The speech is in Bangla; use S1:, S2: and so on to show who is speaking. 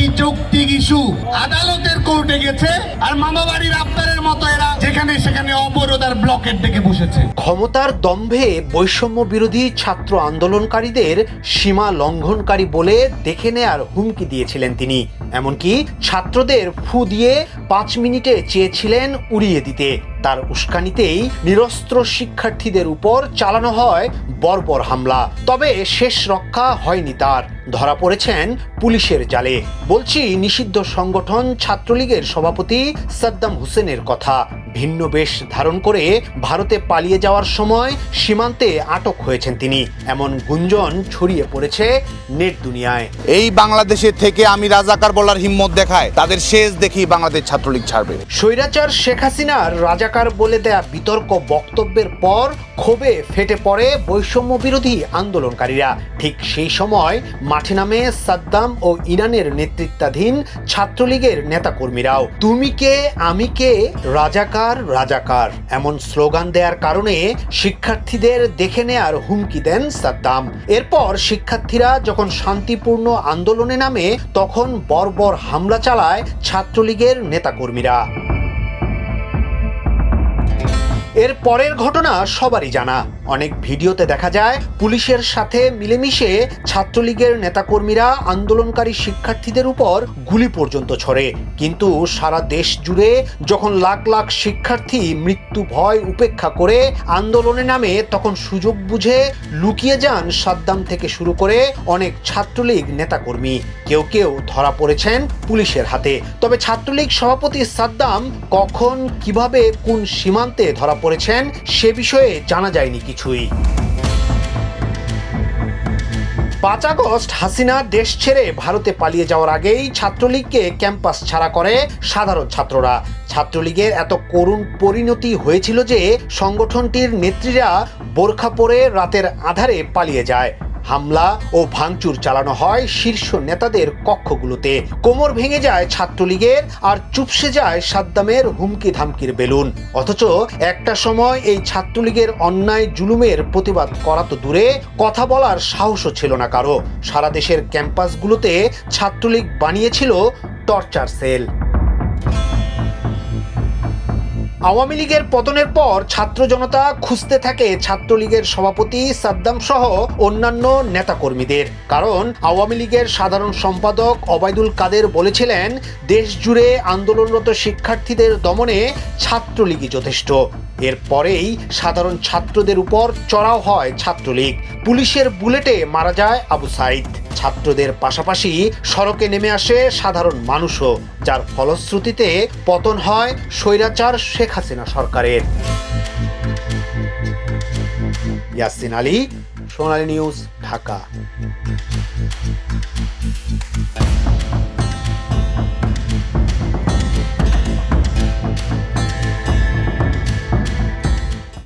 S1: একটি যৌক্তিক ইস্যু। আদালতের কোর্টে গেছে আর মামা বাড়ির আবদারের মতো এরা যেখানে সেখানে অবরোধ আর ব্লকেট ডেকে বসেছে।
S2: ক্ষমতার দম্ভে বৈষম্য বিরোধী ছাত্র আন্দোলনকারীদের সীমা লঙ্ঘনকারী বলে দেখে নেয়ার হুমকি দিয়েছিলেন তিনি। এমনকি ছাত্রদের ফু দিয়ে পাঁচ মিনিটে চেয়েছিলেন উড়িয়ে দিতে। তার উস্কানিতেই নিরস্ত্র শিক্ষার্থীদের উপর চালানো হয় বর্বর হামলা। তবে শেষ রক্ষা হয়নি তার। ধরা পড়েছেন পুলিশের জালে। বলছি, নিষিদ্ধ সংগঠন ছাত্রলীগের সভাপতি সাদ্দাম হোসেনের কথা। ভিন্ন বেশ ধারণ করে ভারতে পালিয়ে যাওয়ার সময় সীমান্তে আটক হয়েছেন তিনি। এমন গুঞ্জন ছড়িয়ে পড়েছে নেট দুনিয়ায়।
S3: এই বাংলাদেশের থেকে আমি রাজাকার বলার হিম্মত দেখায়। তাদের শেষ দেখি বাংলাদেশ ছাত্রলীগ ছাড়বে।
S2: স্বৈরাচার শেখ হাসিনার রাজাকার বলে দেয়া বিতর্ক বক্তব্যের পর ক্ষোভে ফেটে পড়ে বৈষম্য বিরোধী আন্দোলনকারীরা। ঠিক সেই সময় মাঠে নামে সাদ্দাম ও ইরানের নেতৃত্বাধীন ছাত্রলীগের নেতাকর্মীরাও। তুমি কে? আমি কে? রাজাকার রাজাকার, এমন স্লোগান দেওয়ার কারণে শিক্ষার্থীদের দেখে নেয়ার হুমকি দেন সাদ্দাম। এরপর শিক্ষার্থীরা যখন শান্তিপূর্ণ আন্দোলনে নামে, তখন বর্বর হামলা চালায় ছাত্রলীগের নেতাকর্মীরা। এর পরের ঘটনা সবারই জানা। অনেক ভিডিওতে দেখা যায়, পুলিশের সাথে মিলেমিশে ছাত্রলীগের নেতাকর্মীরা আন্দোলনকারী শিক্ষার্থীদের উপর গুলি পর্যন্ত ছড়ে। কিন্তু সারা দেশ জুড়ে যখন লাখ লাখ শিক্ষার্থী মৃত্যু ভয় উপেক্ষা করে আন্দোলনে নামে, তখন সুযোগ বুঝে লুকিয়ে যান সাদ্দাম থেকে শুরু করে অনেক ছাত্রলীগ নেতাকর্মী। কেউ কেউ ধরা পড়েছেন পুলিশের হাতে। তবে ছাত্রলীগ সভাপতি সাদ্দাম কখন, কীভাবে, কোন সীমান্তে ধরা পড়েছেন, সে বিষয়ে জানা যায়নি কিছুই। পাঁচ আগস্ট হাসিনা দেশ ছেড়ে ভারতে পালিয়ে যাওয়ার আগেই ছাত্রলীগকে ক্যাম্পাস ছাড়া করে সাধারণ ছাত্ররা। ছাত্রলীগের এত করুণ পরিণতি হয়েছিল যে সংগঠনটির নেত্রীরা বোরখা পরে রাতের আধারে পালিয়ে যায়। হামলা ও ভাঙচুর চালানো হয় শীর্ষ নেতাদের কক্ষগুলোতে। কোমর ভেঙে যায় ছাত্রলীগের আর চুপসে যায় সাদ্দামের হুমকি ধামকির বেলুন। অথচ একটা সময় এই ছাত্রলীগের অন্যায় জুলুমের প্রতিবাদ করা তো দূরে, কথা বলার সাহসও ছিল না কারও। সারা দেশের ক্যাম্পাসগুলোতে ছাত্রলীগ বানিয়েছিল টর্চার সেল। আওয়ামী লীগের পতনের পর ছাত্র জনতা খুঁজতে থাকে ছাত্রলীগের সভাপতি সাদ্দাম সহ অন্যান্য নেতাকর্মীদের। কারণ আওয়ামী লীগের সাধারণ সম্পাদক অবায়দুল কাদের বলেছিলেন দেশ জুড়ে আন্দোলনরত শিক্ষার্থীদের দমনে ছাত্রলীগই যথেষ্ট। এরপরেই সাধারণ ছাত্রদের উপর চড়াও হয় ছাত্রলীগ। পুলিশের বুলেটে মারা যায় আবু সাইদ। ছাত্রদের পাশাপাশি সড়কে নেমে আসে সাধারণ মানুষও, যার ফলশ্রুতিতে পতন হয় স্বৈরাচার শেখ হাসিনা সরকারের। ইয়াসিন আলী, সোনালী নিউজ, ঢাকা।